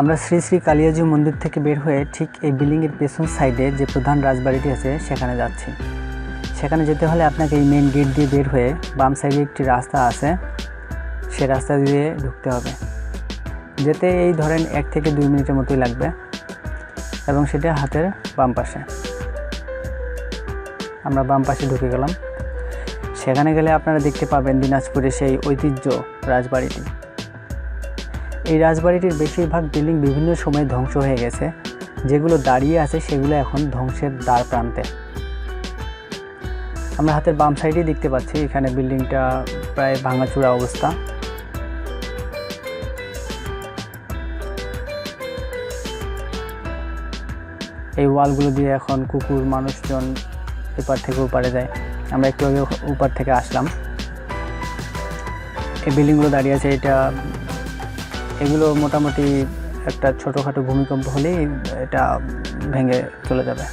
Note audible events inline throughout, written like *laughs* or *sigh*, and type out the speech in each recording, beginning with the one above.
আমরা শ্রী শ্রী কালিয়াজি মন্দির থেকে বের হয়ে ঠিক এই বিল্ডিংয়ের পেছন সাইডে যে প্রধান রাজবাড়িটি আছে, সেখানে যাচ্ছি। সেখানে যেতে হলে আপনাকে এই মেন গেট দিয়ে বের হয়ে বাম সাইডে একটি রাস্তা আছে, সে রাস্তা দিয়ে ঢুকতে হবে। যেতে এই ধরেন এক থেকে দুই মিনিটের মতোই লাগবে, এবং সেটা হাতের বাম পাশে। আমরা বাম পাশে ঢুকে গেলাম। সেখানে গেলে আপনারা দেখতে পাবেন দিনাজপুরে সেই ঐতিহ্য রাজবাড়িটি। এই রাজবাড়িটির বেশিরভাগ বিল্ডিং বিভিন্ন সময় ধ্বংস হয়ে গেছে। যেগুলো দাঁড়িয়ে আছে সেগুলো এখন ধ্বংসের দ্বার প্রান্তে। আমরা হাতের বাম সাইডেই দেখতে পাচ্ছি এখানে বিল্ডিংটা প্রায় ভাঙাচুরা অবস্থা। এই ওয়ালগুলো দিয়ে এখন কুকুর, মানুষজন এপার থেকে ওপারে যায়। আমরা একটু আগে ওপার থেকে আসলাম। এই বিল্ডিংগুলো দাঁড়িয়ে আছে, এটা এগুলো মোটামুটি একটা ছোটোখাটো ভূমিকম্প হলেই এটা ভেঙে চলে যাবে।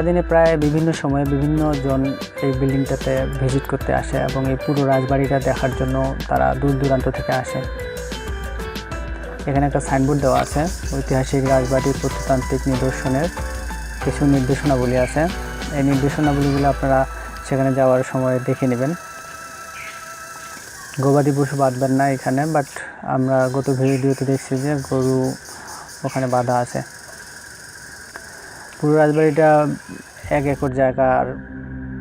সারাদিনে প্রায় বিভিন্ন সময়ে বিভিন্ন জন এই বিল্ডিংটাতে ভিজিট করতে আসে এবং এই পুরো রাজবাড়িটা দেখার জন্য তারা দূর দূরান্ত থেকে আসে। এখানে একটা সাইনবোর্ড দেওয়া আছে, ঐতিহাসিক রাজবাড়ির প্রত্নতান্ত্রিক নিদর্শনের কিছু নির্দেশনাবলী আছে। এই নির্দেশনাবলীগুলো আপনারা সেখানে যাওয়ার সময় দেখে নেবেন। গবাদি পশু বাঁধবেন না এখানে বাট আমরা গত ভিডিওতে দেখছি যে গরু ওখানে বাঁধা আছে। পুরো রাজবাড়িটা এক একর জায়গার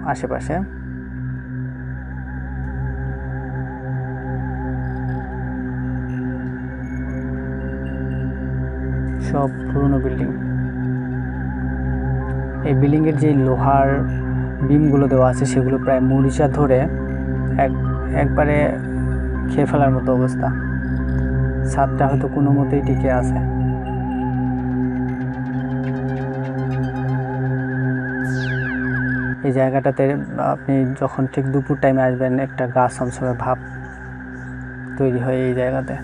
আশেপাশে। সব পুরনো বিল্ডিং। এই বিল্ডিংয়ের যে লোহার বিমগুলো দেওয়া আছে, সেগুলো প্রায় মরিচা ধরে এক, একবারে খেয়ে ফেলার মতো অবস্থা। ছাদটা হয়তো কোনো মতেই টিকে আছে। এই জায়গাটাতে আপনি যখন ঠিক দুপুর টাইমে আসবেন, একটা গাছ সমসময় ভাব তৈরি হয় এই জায়গাতে।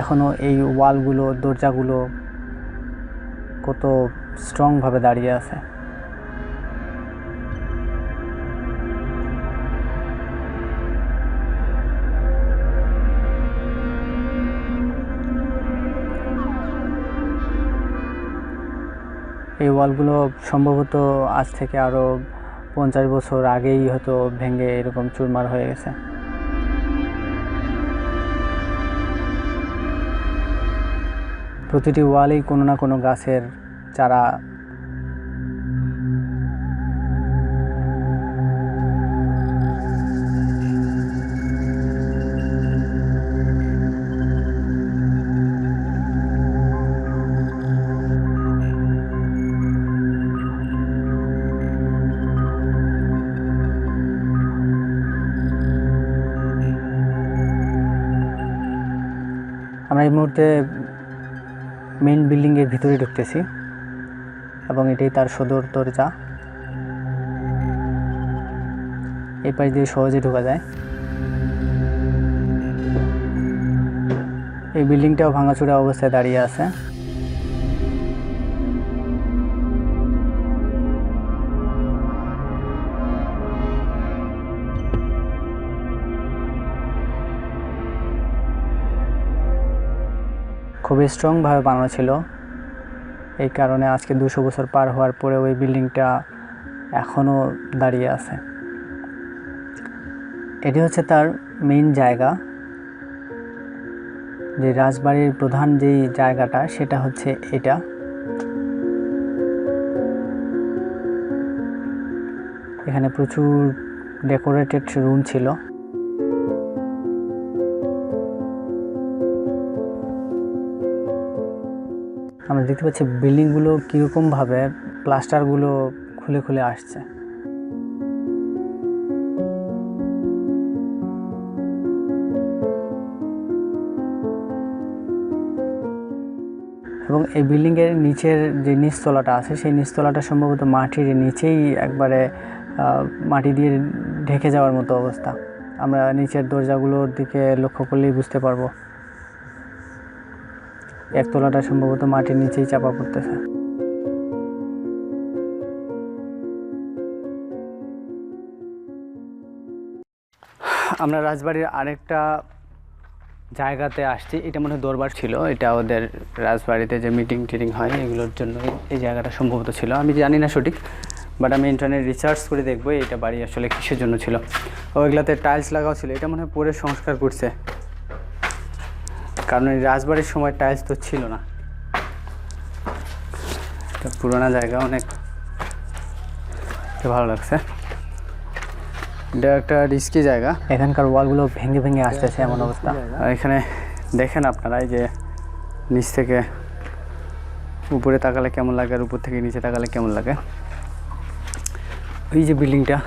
এখনও এই ওয়ালগুলো দরজাগুলো কত স্ট্রংভাবে দাঁড়িয়ে আছে। এই ওয়ালগুলো সম্ভবত আজ থেকে আরও পঞ্চাশ বছর আগেই হয়তো ভেঙে এরকম চুরমার হয়ে গেছে। প্রতিটি ওয়ালেই কোনো না কোনো গাছের চারা এই মুহূর্তে মেইন বিল্ডিংয়ের ভিতরে ঢুকতেছি এবং এটাই তার সদর দরজা। এই পাশ দিয়ে সহজে ঢোকা যায়। এই বিল্ডিংটাও ভাঙাচুরা অবস্থায় দাঁড়িয়ে আছে। খুবই স্ট্রংভাবে বানানো ছিল। এই কারণে আজকে দুশো বছর পার হওয়ার পরে ওই বিল্ডিংটা এখনও দাঁড়িয়ে আছে। এটি হচ্ছে তার মেইন জায়গা। যে রাজবাড়ির প্রধান যেই জায়গাটা, সেটা হচ্ছে এটা। এখানে প্রচুর ডেকোরেটেড রুম ছিল। আমরা দেখতে পাচ্ছি বিল্ডিংগুলো কীরকমভাবে, প্লাস্টারগুলো খুলে খুলে আসছে। এবং এই বিল্ডিংয়ের নিচের যে নিচতলাটা আছে, সেই নিচতলাটা সম্ভবত মাটির নিচেই একবারে মাটি দিয়ে ঢেকে যাওয়ার মতো অবস্থা। আমরা নিচের দরজাগুলোর দিকে লক্ষ্য করলেই বুঝতে পারব। একতলাটা সম্ভবত মাটির নিচেই চাপা পড়তেছে। আমরা রাজবাড়ির আরেকটা জায়গাতে আসছি। এটা মনে হয় দরবার ছিল। এটা ওদের রাজবাড়িতে যে মিটিং টিটিং হয়, এগুলোর জন্য এই জায়গাটা সম্ভবত ছিল। আমি জানি না সঠিক বাট আমি ইন্টারনেট রিসার্চ করে দেখব এটা বাড়ি আসলে কিসের জন্য ছিল। ওইগুলাতে টাইলস লাগাও ছিল। এটা মনে হয় পরে সংস্কার করছে। কারণ এই রাজবাড়ির সময় টাইলস তো ছিল না। এটা পুরোনো জায়গা অনেক। ভালো লাগছে। এটা একটা রিস্কি জায়গা। এখানকার ওয়ালগুলো ভেঙে ভেঙে আসতেছে এমন অবস্থা। আর এখানে দেখেন আপনারা এই যে নিচ থেকে উপরে তাকালে কেমন লাগে আর উপর থেকে নিচে তাকালে কেমন লাগে। ওই যে বিল্ডিংটা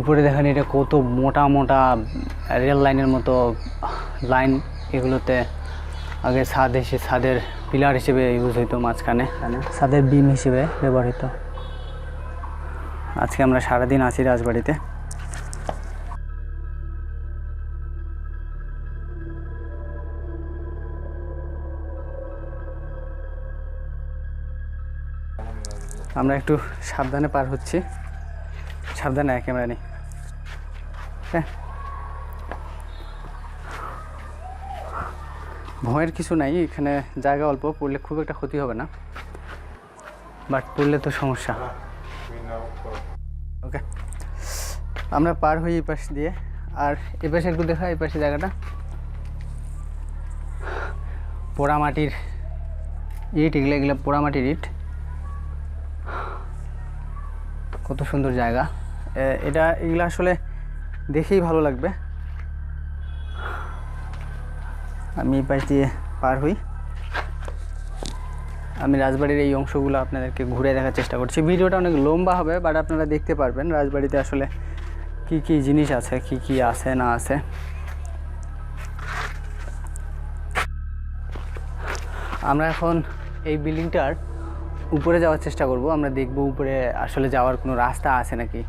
উপরে দেখেন এটা কত মোটা মোটা রেল লাইনের মতো লাইন। এগুলোতে আগে ছাদ এসে ছাদের পিলার হিসেবে ইউজ হইতো মাঝখানে। ছাদের বিম হিসেবে ব্যবহৃত। আজকে আমরা সারাদিন আছি রাজবাড়িতে। আমরা একটু সাবধানে পার হচ্ছি। সাবধানে ক্যামেরা নেই। হ্যাঁ। ভয়ের কিছু নাই, এখানে জায়গা অল্প, পড়লে খুব একটা ক্ষতি হবে না। বাট পড়লে তো সমস্যা। ওকে। আমরা পার হই এই পাশ দিয়ে। আর এই পাশে একটু দেখা, এই পাশে জায়গাটা। পোড়ামাটির ইট, এগুলো এগুলো পোড়ামাটির ইট। কত সুন্দর জায়গা। এ- এটা এগুলো আসলে দেখেই ভালো লাগবে। আমি পাশ দিয়ে পার হই। আমি রাজবাড়ির এই অংশগুলো আপনাদেরকে ঘুরে দেখার চেষ্টা করছি। ভিডিওটা অনেক লম্বা হবে বাট আপনারা দেখতে পারবেন রাজবাড়িতে আসলে কি কি জিনিস আছে, কি কি আছে, না আছে। আমরা এখন এই বিল্ডিংটার উপরে যাওয়ার চেষ্টা করব। আমরা দেখব উপরে আসলে যাওয়ার কোনো রাস্তা আছে নাকি।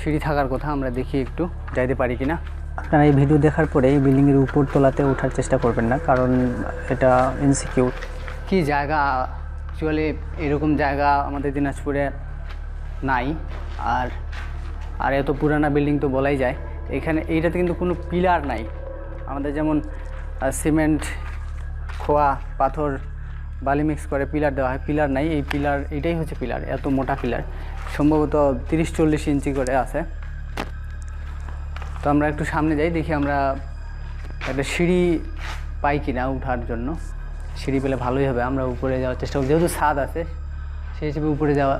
সিঁড়ি থাকার কথা আমরা দেখি একটু, যাইতে পারি কিনা। আপনারা এই ভিডিও দেখার পরে এই বিল্ডিংয়ের উপর তোলাতে ওঠার চেষ্টা করবেন না, কারণ এটা ইনসিকিউর কি জায়গা? অ্যাকচুয়ালি এরকম জায়গা আমাদের দিনাজপুরে নাই, আর আর এত পুরানা বিল্ডিং তো বলাই যায়। এখানে এইটাতে কিন্তু কোনো পিলার নাই। আমাদের যেমন সিমেন্ট, খোয়া, পাথর, বালি মিক্স করে পিলার দেওয়া হয়, পিলার নাই। এই পিলার, এটাই হচ্ছে পিলার, এত মোটা পিলার। সম্ভবত তিরিশ চল্লিশ ইঞ্চি করে আছে। তো আমরা একটু সামনে যাই, দেখি আমরা একটা সিঁড়ি পাই কিনা উঠার জন্য। সিঁড়ি পেলে ভালোই হবে, আমরা উপরে যাওয়ার চেষ্টা করি যেহেতু ছাদ আছে সেই হিসেবে উপরে যাওয়া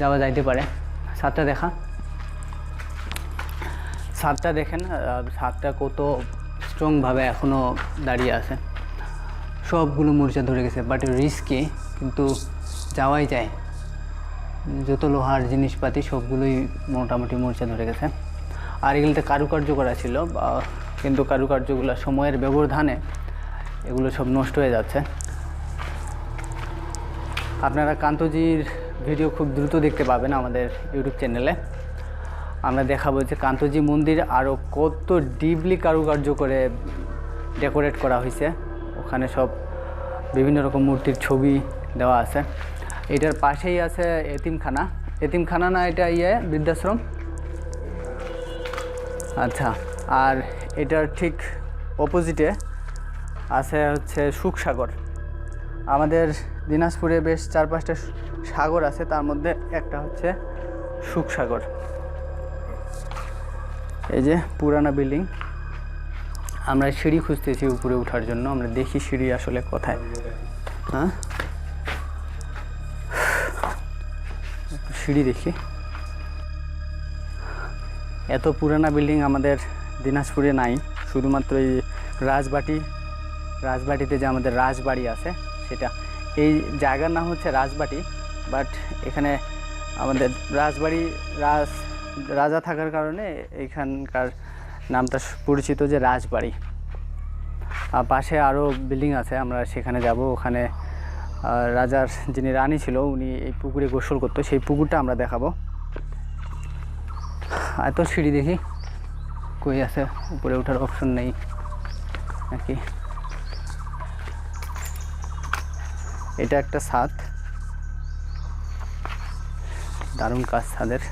যাওয়া যাইতে পারে। ছাদটা দেখা। ছাদটা দেখেন ছাদটা কত স্ট্রংভাবে এখনও দাঁড়িয়ে আছে। সবগুলো মূর্ছা ধরে গেছে বাট রিস্কি কিন্তু যাওয়াই যায়। যত লোহার জিনিসপাতি সবগুলোই মোটামুটি মূর্ছা ধরে গেছে। আর এগুলোতে কারুকার্য করা ছিল কিন্তু কারুকার্যগুলো সময়ের ব্যবধানে এগুলো সব নষ্ট হয়ে যাচ্ছে। আপনারা কান্তজির ভিডিও খুব দ্রুত দেখতে পাবেন আমাদের ইউটিউব চ্যানেলে। আমরা দেখাবো যে কান্তজি মন্দির আরও কত ডিপলি কারুকার্য করে ডেকোরেট করা হয়েছে। ওখানে সব বিভিন্ন রকম মূর্তির ছবি দেওয়া আছে। এটার পাশেই আছে এতিমখানা। এতিমখানা না এটা ইয়ে বৃদ্ধাশ্রম? আচ্ছা আর এটার ঠিক অপোজিটে আছে হচ্ছে সুখসাগর। আমাদের দিনাজপুরে বেশ চার পাঁচটা সাগর আছে, তার মধ্যে একটা হচ্ছে সুখসাগর। এই যে পুরানা বিল্ডিং। আমরা সিঁড়ি খুঁজতেছি উপরে ওঠার জন্য, আমরা দেখি সিঁড়ি আসলে কোথায়। হ্যাঁ? সিঁড়ি দেখি। এত পুরানা বিল্ডিং আমাদের দিনাজপুরে নাই। শুধুমাত্র এই রাজবাটি, রাজবাটিতে যে আমাদের রাজবাড়ি আছে, সেটা। এই জায়গার নাম হচ্ছে রাজবাটি, বাট এখানে আমাদের রাজবাড়ি রাজ, রাজা থাকার কারণে এখানকার নামটা পরিচিত যে রাজবাড়ি। পাশে আরও বিল্ডিং আছে, আমরা সেখানে যাব। ওখানে রাজার যিনি রানী ছিল, উনি এই পুকুরে গোসল করতো। সেই পুকুরটা আমরা দেখাবো। এত সিঁড়ি দেখি, কই আছে? উপরে ওঠার অপশন নেই নাকি? এটা একটা ছাদ। দারুণ কাজ ছাদের।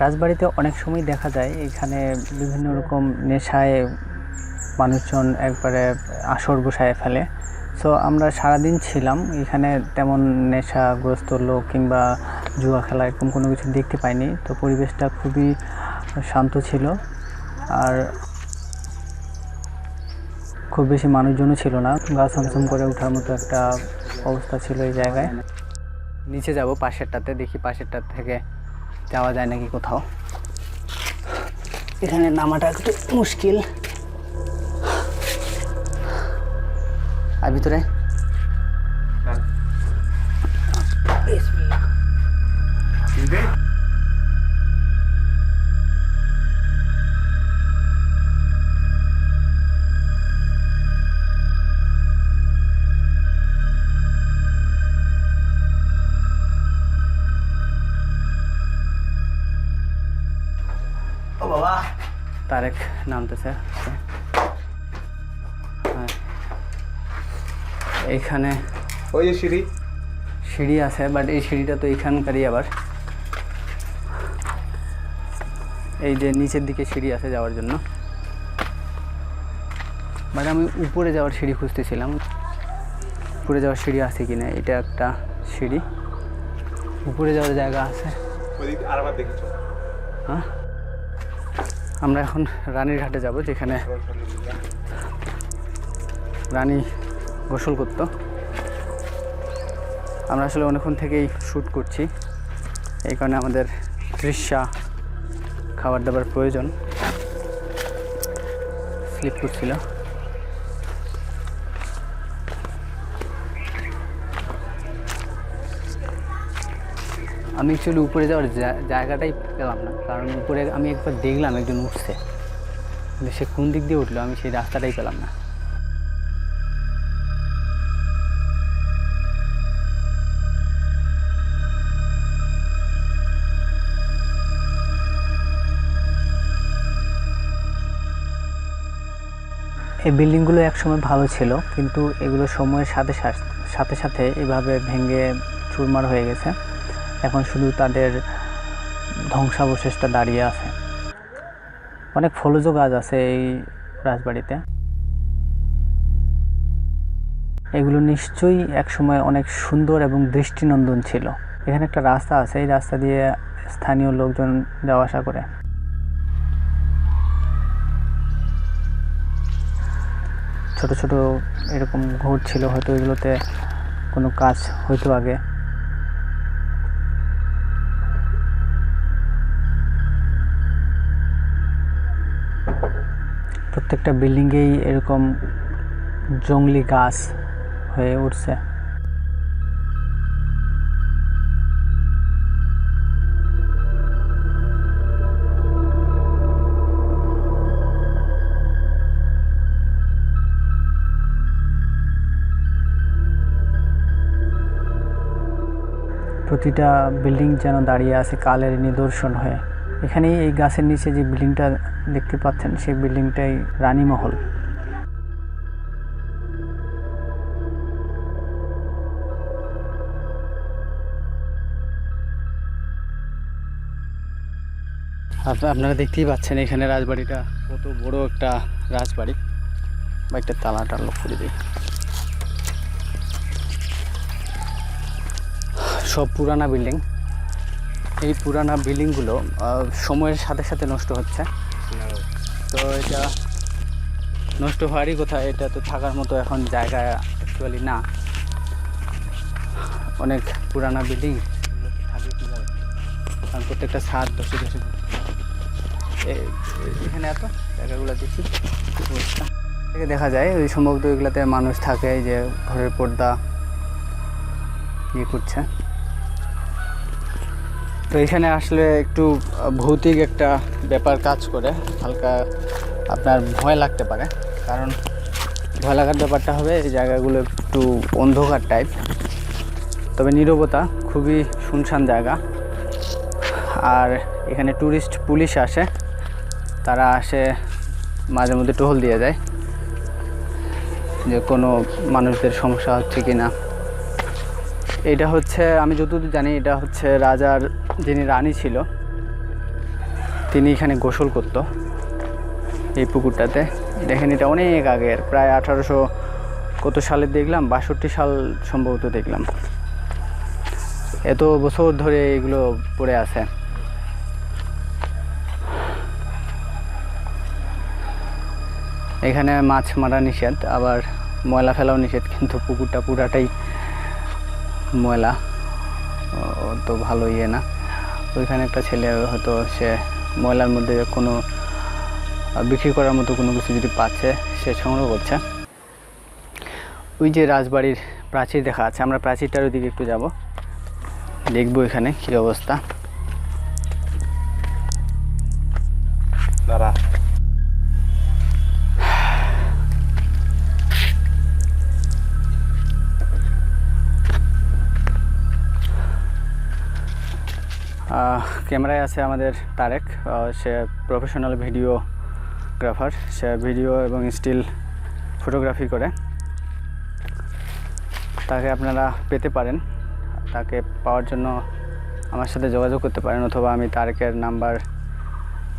রাজবাড়িতে অনেক সময় দেখা যায়, এখানে বিভিন্ন রকম নেশায় মানুষজন একবারে আসর বসায় ফেলে। সো আমরা সারাদিন ছিলাম, এখানে তেমন নেশাগ্রস্ত লোক কিংবা জুয়া খেলা এরকম কোনো কিছু দেখতে পাইনি। তো পরিবেশটা খুবই শান্ত ছিল আর খুব বেশি মানুষজনও ছিল না। গা ছমছম করে ওঠার মতো একটা অবস্থা ছিল এই জায়গায়। নিচে যাব পাশেরটাতে, দেখি পাশেরটা থেকে যাওয়া যায় নাকি কোথাও। এখানে নামাটা একটু মুশকিল। আর ভিতরে বিসমিল্লাহ। ও বাবা তারেক এইখানে ওই যে সিঁড়ি। সিঁড়ি আছে বাট এই সিঁড়িটা তো এখানকারই আবার। এই যে নিচের দিকে সিঁড়ি আছে যাওয়ার জন্য। বাট আমি উপরে যাওয়ার সিঁড়ি খুঁজতেছিলাম। উপরে যাওয়ার সিঁড়ি আছে কি না এটা একটা সিঁড়ি। উপরে যাওয়ার জায়গা আছে। হ্যাঁ? আমরা এখন রানীর ঘাটে যাব যেখানে রানী গোসল করতো। আমরা আসলে অনেকক্ষণ থেকেই শ্যুট করছি। এই কারণে আমাদের তৃষ্ণা খাবার দাবার প্রয়োজন। স্লিপ করছিল। আমি অ্যাকচুয়ালি উপরে যাওয়ার জায়গাটাই পেলাম না। কারণ উপরে আমি একবার দেখলাম একজন উঠছে। সে কোন দিক দিয়ে উঠল আমি সেই রাস্তাটাই পেলাম না। এই বিল্ডিংগুলো একসময় ভালো ছিল, কিন্তু এগুলো সময়ের সাথে সাথে- সাথে এভাবে ভেঙে চুরমার হয়ে গেছে। এখন শুধু তাদের ধ্বংসাবশেষটা দাঁড়িয়ে আছে। অনেক ফলজ গাছ আছে এই রাজবাড়িতে। এগুলো নিশ্চয়ই একসময় অনেক সুন্দর এবং দৃষ্টিনন্দন ছিল। এখানে একটা রাস্তা আছে, এই রাস্তা দিয়ে স্থানীয় লোকজন যাওয়া আসা করে। ছোট ছোট এরকম ঘর ছিল, হয়তো এগুলোতে কোনো কাজ হয়তো আগে। প্রত্যেকটা বিল্ডিংয়েই এরকম জংলি গাছ হয়ে উঠছে। প্রতিটা বিল্ডিং যেন দাঁড়িয়ে আছে কালের নিদর্শন হয়ে। এখানেই এই গাছের নিচে যে বিল্ডিংটা দেখতে পাচ্ছেন, সেই বিল্ডিংটাই রানীমহল। আপ- আপনারা দেখতেই পাচ্ছেন এখানে রাজবাড়িটা। কত বড় একটা রাজবাড়ি। বা একটা তালাটা লক্ষ্য দিই সব পুরানা বিল্ডিং। এই পুরানা বিল্ডিংগুলো সময়ের সাথে সাথে নষ্ট হচ্ছে। তো এটা নষ্ট হওয়ারই কথা, এটা তো থাকার মতো এখন জায়গা অ্যাকচুয়ালি না। অনেক পুরানা বিল্ডিং। কারণ প্রত্যেকটা ছাদ এ- এ- এখানে এত জায়গাগুলো দেখি। থেকে দেখা যায়, ওই সম্ভবত এগুলোতে মানুষ থাকে যে ঘরের পর্দা ইয়ে করছে। তো এখানে আসলে একটু ভৌতিক একটা ব্যাপার কাজ করে, হালকা আপনার ভয় লাগতে পারে। কারণ ভয় লাগার ব্যাপারটা হবে, এই জায়গাগুলো একটু অন্ধকার টাইপ তবে নীরবতা খুবই শুনশান জায়গা। আর এখানে ট্যুরিস্ট পুলিশ আসে, তারা আসে মাঝে মধ্যে টহল দিয়ে যায় যে কোনো মানুষদের সমস্যা হচ্ছে কি না এটা হচ্ছে, আমি যতদূর জানি, এটা হচ্ছে রাজার যিনি রানী ছিল, তিনি এখানে গোসল করত এই পুকুরটাতে। দেখেন এটা অনেক আগের, প্রায় আঠারোশো কত সালে দেখলাম, বাষট্টি সাল সম্ভবত দেখলাম। এত বছর ধরে এগুলো পড়ে আছে। এখানে মাছ মারা নিষেধ, আবার ময়লা ফেলাও নিষেধ, কিন্তু পুকুরটা পুরাটাই ময়লা তো ভালো ইয়ে না। ওইখানে একটা ছেলে, হয়তো সে ময়লার মধ্যে কোনো বিক্রি করার মতো কোনো কিছু যদি পাচ্ছে, সে সংগ্রহ করছে। ওই যে রাজবাড়ির প্রাচীর দেখা আছে, আমরা প্রাচীরটার ওইদিকে একটু যাব। দেখব এখানে কী অবস্থা। দাঁড়া। ক্যামেরায় আছে আমাদের তারেক সে প্রফেশনাল ভিডিওগ্রাফার সে ভিডিও এবং স্টিল ফটোগ্রাফি করে। তাকে আপনারা পেতে পারেন, তাকে পাওয়ার জন্য আমার সাথে যোগাযোগ করতে পারেন, অথবা আমি তারেকের নাম্বার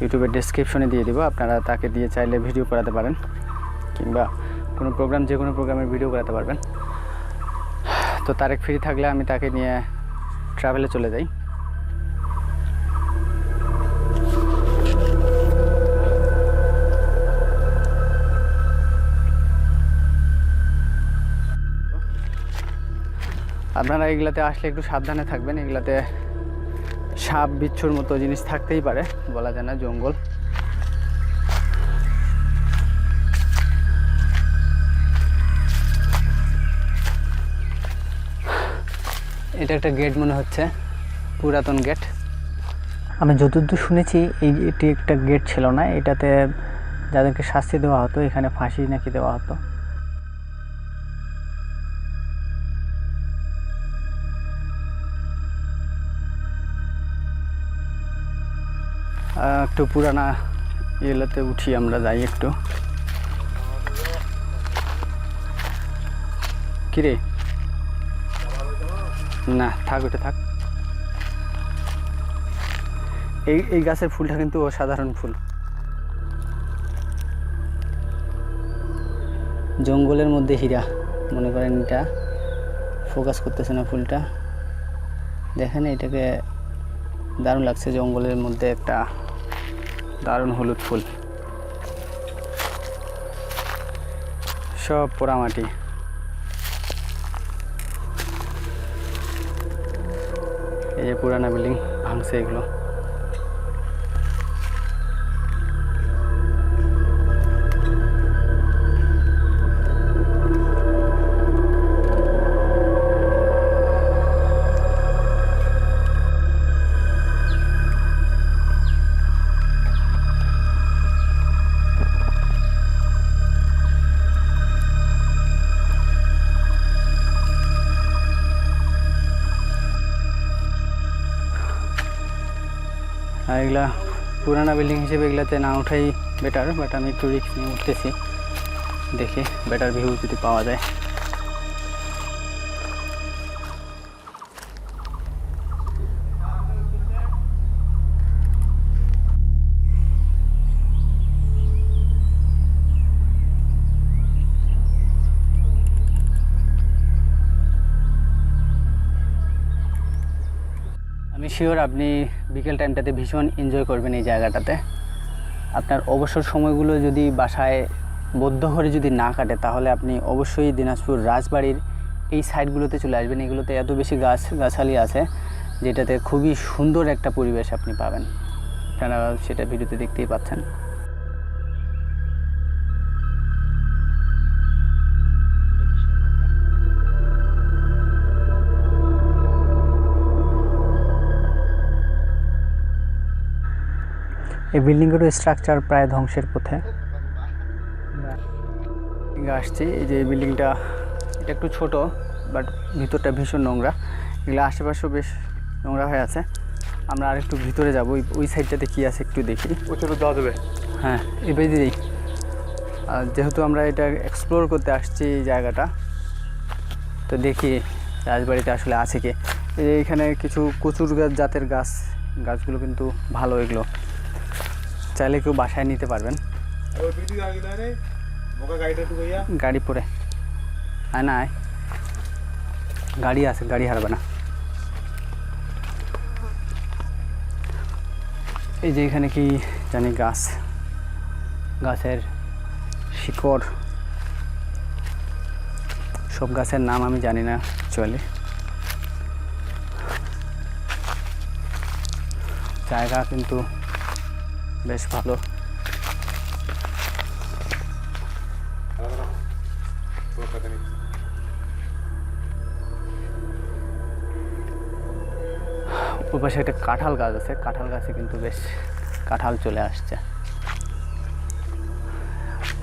ইউটিউবের ডিসক্রিপশনে দিয়ে দিব, আপনারা তাকে দিয়ে চাইলে ভিডিও করাতে পারেন, কিংবা কোনো প্রোগ্রাম যে কোনো প্রোগ্রামের ভিডিও করাতে পারবেন। তো তারেক ফ্রি থাকলে আমি তাকে নিয়ে ট্রাভেলে চলে যাই। আপনারা এগুলাতে আসলে একটু সাবধানে থাকবেন। এগুলাতে সাপ, বিচ্ছুর মতো জিনিস থাকতেই পারে, বলা যায় না, জঙ্গল। এটা একটা গেট মনে হচ্ছে, পুরাতন গেট আমি যতদূর শুনেছি, এই এটি একটা গেট ছিল না, এটাতে যাদেরকে শাস্তি দেওয়া হতো, এখানে ফাঁসি নাকি দেওয়া হতো। একটু পুরানা ইয়েলাতে উঠি, আমরা যাই একটু। কিরে? না, থাক ওটা থাক। এই এই গাছের ফুলটা কিন্তু অসাধারণ ফুল। জঙ্গলের মধ্যে হীরা, মনে করেন এটা। ফোকাস করতেছে না ফুলটা। দেখেন, এটাকে দারুণ লাগছে জঙ্গলের মধ্যে একটা দারুণ হলুদ ফুল। সব পোড়ামাটি এই যে পুরানা বিল্ডিং ভাঙছে এগুলো। এগুলা পুরানা বিল্ডিং হিসেবে এগুলাতে না উঠাই বেটার বাট আমি একটু রিক্স নিয়ে উঠতেছি। দেখি বেটার ভিউ যদি পাওয়া যায়। আমি শিওর আপনি বিকেল টাইমটাতে ভীষণ এনজয় করবেন এই জায়গাটাতে। আপনার অবসর সময়গুলো যদি বাসায় বদ্ধ করে যদি না কাটে, তাহলে আপনি অবশ্যই দিনাজপুর রাজবাড়ির এই সাইডগুলোতে চলে আসবেন। এগুলোতে এত বেশি গাছ, গাছালি আছে, যেটাতে খুবই সুন্দর একটা পরিবেশ আপনি পাবেন। আপনারা সেটা ভিডিওতে দেখতেই পাচ্ছেন। এই বিল্ডিংয়েরও স্ট্রাকচার প্রায় ধ্বংসের পথে। আসছি এই যে এই বিল্ডিংটা এটা একটু ছোট বাট ভিতরটা ভীষণ নোংরা। এগুলো আশেপাশেও বেশ নোংরা হয়ে আছে। আমরা আর একটু ভিতরে যাব ওই ওই সাইডটাতে কী আছে একটু দেখি। প্রচুর দেওয়া দেবে হ্যাঁ এবার দিই আর যেহেতু আমরা এটা এক্সপ্লোর করতে আসছি এই জায়গাটা তো দেখি রাজবাড়িতে আসলে আছে কি। এই যে এখানে কিছু কচুর গাছ জাতের গাছ গাছগুলো কিন্তু ভালো এগুলো। চাইলে কেউ বাসায় নিতে পারবেন। গাড়ি পরে। আয় না গাড়ি আছে, গাড়ি হারবে না। এই যে এখানে কি জানি গাছ। গাছের শিকড়। সব গাছের নাম আমি জানি না অ্যাকচুয়ালি জায়গা কিন্তু বেশ ভালো। ওই পাশে একটা কাঁঠাল গাছ আছে। কাঁঠাল গাছে কিন্তু বেশ কাঁঠাল চলে আসছে।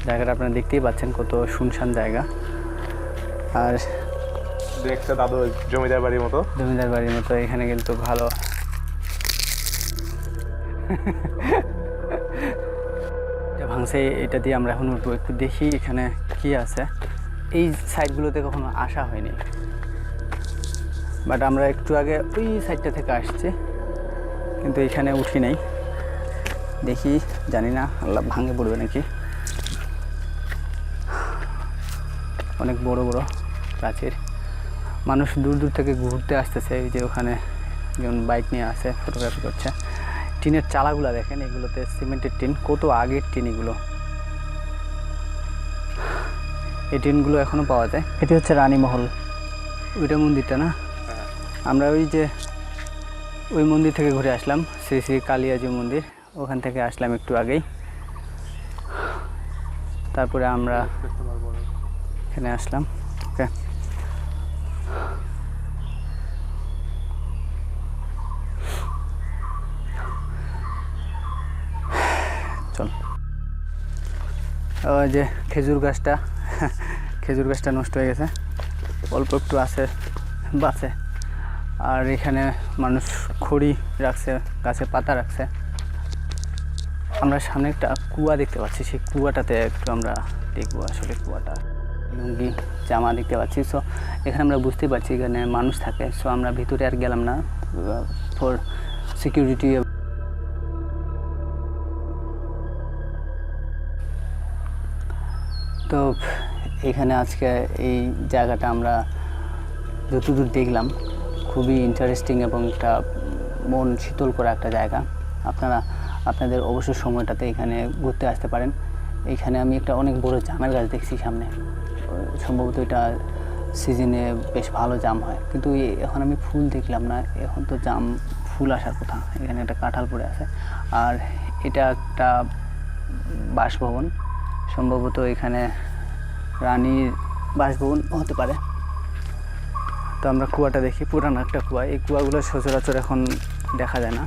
জায়গাটা আপনারা দেখতেই পাচ্ছেন কত শুনশান জায়গা। আর দেখছে দাদু জমিদার বাড়ির মতো। জমিদার বাড়ির মতো এখানে কিন্তু ভালো। ভাঙছে, এটা দিয়ে আমরা এখন উঠবো। একটু দেখি এখানে কি আছে। এই সাইডগুলোতে কখনো আসা হয়নি। বাট আমরা একটু আগে ওই সাইডটা থেকে আসছি। কিন্তু এখানে উঠি নাই। দেখি, জানি না, আল্লাহ ভাঙে পড়বে নাকি। অনেক বড় বড় প্রাচীর মানুষ দূর দূর থেকে ঘুরতে আসতেছে। এই যে ওখানে যেমন বাইক নিয়ে আসে ফটোগ্রাফি করছে। টিনের চালাগুলো দেখেন এগুলোতে সিমেন্টের টিন কত আগের টিন এগুলো। এই টিনগুলো এখনও পাওয়া যায়। এটি হচ্ছে রানীমহল ওইটা মন্দিরটা না? আমরা ওই যে ওই মন্দির থেকে ঘুরে আসলাম শ্রী শ্রী কালিয়াজি মন্দির। ওখান থেকে আসলাম একটু আগেই। তারপরে আমরা এখানে আসলাম। ওকে। চল ওই যে খেজুর গাছটা *laughs* খেজুর গাছটা নষ্ট হয়ে গেছে। অল্প একটু আছে, বাঁচে। আর এখানে মানুষ খড়ি রাখছে, গাছে পাতা রাখছে। আমরা সামনে একটা কুয়া দেখতে পাচ্ছি, সেই কুয়াটাতে একটু আমরা দেখব আসলে কুয়াটা। লুঙ্গি, জামা দেখতে পাচ্ছি। সো এখানে আমরা বুঝতে পারছি এখানে মানুষ থাকে। সো আমরা ভিতরে আর গেলাম না। ফর সিকিউরিটি তো এখানে আজকে এই জায়গাটা আমরা যতদূর দেখলাম, খুবই ইন্টারেস্টিং এবং একটা মন শীতল করা একটা জায়গা। আপনারা, আপনাদের অবসর সময়টাতে এখানে ঘুরতে আসতে পারেন। এখানে আমি একটা অনেক বড় জামের গাছ দেখছি সামনে। সম্ভবত এটা সিজনে বেশ ভালো জাম হয়। কিন্তু এখন আমি ফুল দেখলাম না। এখন তো জাম, ফুল আসার কথা। এখানে একটা কাঁঠাল পড়ে আছে। আর এটা একটা বাসভবন। সম্ভবত এখানে রানীর বাসভবন হতে পারে। তো আমরা কুয়াটা দেখি, পুরানো একটা কুয়া। এই কুয়াগুলো সচরাচর এখন দেখা যায় না।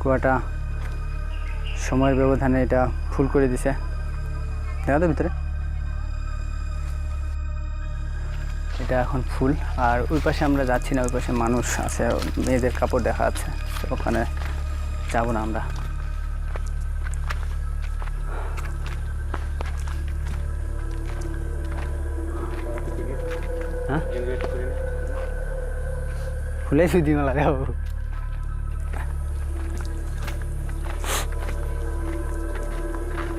কুয়াটা সময়ের ব্যবধানে এটা ফুল করে দিছে। দেখা তো ভিতরে। এটা এখন ফুল। আর ওই পাশে আমরা যাচ্ছি না, ওই পাশে মানুষ আছে, মেয়েদের কাপড় দেখা আছে ওখানে যাব না আমরা। হ্যাঁ? ফুলে সুদি না লাগাবো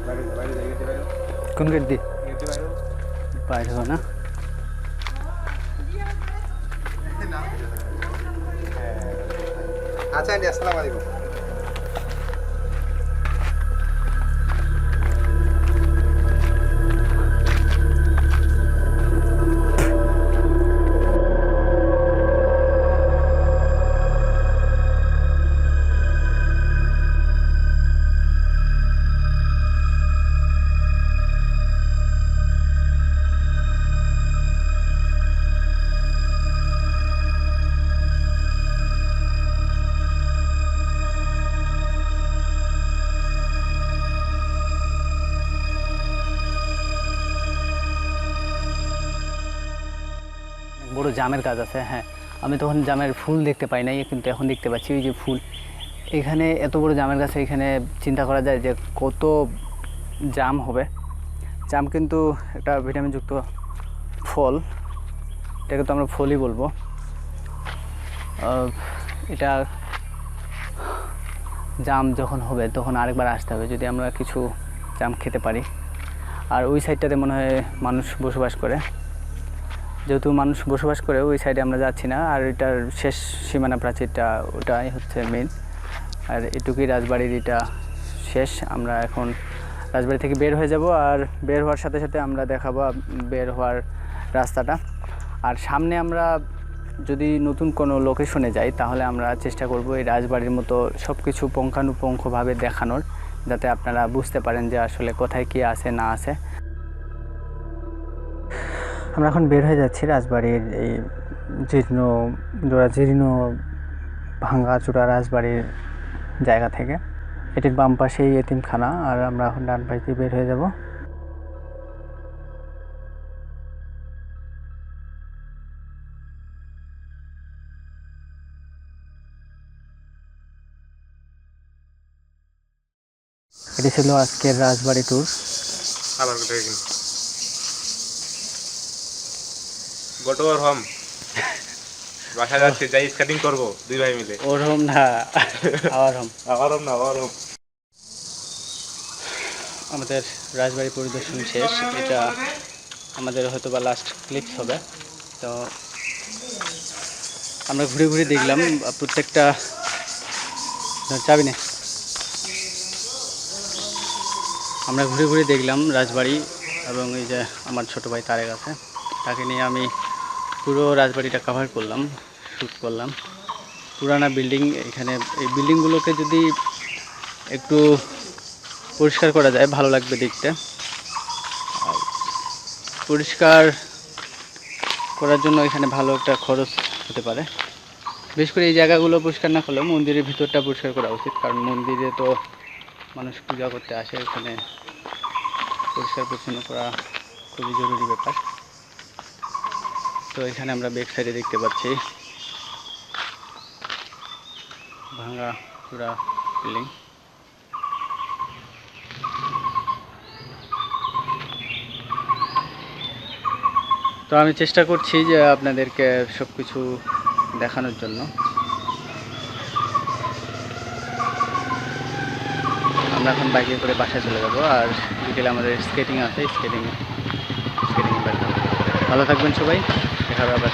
বাইরে বাইরে যাই গেছে বাইরে কোন গেট দি গেছে বাইরে না? আচ্ছা আন্টি আসসালামু আলাইকুম। জামের গাছ আছে হ্যাঁ। আমি তখন জামের ফুল দেখতে পাই নাই, কিন্তু এখন দেখতে পাচ্ছি ওই যে ফুল। এখানে এত বড় জামের গাছে, এখানে চিন্তা করা যায় যে কত জাম হবে। জাম কিন্তু একটা ভিটামিনযুক্ত ফল। এটাকে তো আমরা ফলই বলব। এটা জাম যখন হবে, তখন আরেকবার আসতে হবে, যদি আমরা কিছু জাম খেতে পারি। আর ওই সাইডটাতে মনে হয় মানুষ বসবাস করে। যেহেতু মানুষ বসবাস করে ওই সাইডে আমরা যাচ্ছি না, আর এটার শেষ সীমানা প্রাচীরটা ওটাই হচ্ছে মেন আর এটুকুই রাজবাড়ির এটা শেষ। আমরা এখন রাজবাড়ি থেকে বের হয়ে যাব, আর বের হওয়ার সাথে সাথে আমরা দেখাবো বের হওয়ার রাস্তাটা। আর সামনে আমরা যদি নতুন কোনো লোকেশনে যাই, তাহলে আমরা চেষ্টা করব এই রাজবাড়ির মতো সব কিছু পুঙ্খানুপুঙ্খভাবে দেখানোর, যাতে আপনারা বুঝতে পারেন যে আসলে কোথায় কী আছে, না আছে। আমরা এখন বের হয়ে যাচ্ছি রাজবাড়ির এই জীর্ণ, জোড়া জীর্ণ, ভাঙ্গা চূড়া রাজবাড়ির জায়গা থেকে। এটির বাম পাশেই এতিমখানা, আর আমরা এখন ডান পাশ দিয়ে বের হয়ে যাব। এটি ছিল আজকের রাজবাড়ি ট্যুর আবার গোটো আর হম। বাসা যাচ্ছে যাই স্কেটিং করব দুই ভাই মিলে। ওরম না আওয়ার হোম। আবার হম না আবার হম। আমাদের রাজবাড়ি পরিদর্শন শেষ এটা আমাদের হয়তো বা লাস্ট ক্লিপস হবে। তো আমরা ঘুরে ঘুরে দেখলাম প্রত্যেকটা চাবি নেই আমরা ঘুরে ঘুরে দেখলাম রাজবাড়ি এবং এই যে আমার ছোট ভাই তারেক আছে। তাকে নিয়ে আমি পুরো রাজবাড়িটা কভার করলাম শ্যুট করলাম। পুরানা বিল্ডিং এখানে, এই বিল্ডিংগুলোকে যদি একটু পরিষ্কার করা যায়, ভালো লাগবে দেখতে। পরিষ্কার করার জন্য এখানে ভালো একটা খরচ হতে পারে। বিশেষ করে এই জায়গাগুলো পরিষ্কার না করলেও মন্দিরের ভিতরটা পরিষ্কার করা উচিত, কারণ মন্দিরে তো মানুষ পূজা করতে আসে, এখানে পরিষ্কার পরিচ্ছন্ন করা খুবই জরুরি ব্যাপার। তো এখানে আমরা ব্যাক সাইডে দেখতে পাচ্ছি। ভাঙা পুরা বিল্ডিং তো আমি চেষ্টা করছি যে আপনাদেরকে সব কিছু দেখানোর জন্য। আমরা এখন বাইকে করে বাসায় চলে যাব, আর বিকেলে আমাদের স্কেটিং আছে স্কেটিং স্কেটিং ভালো থাকবেন সবাই। দেখা হবে আবার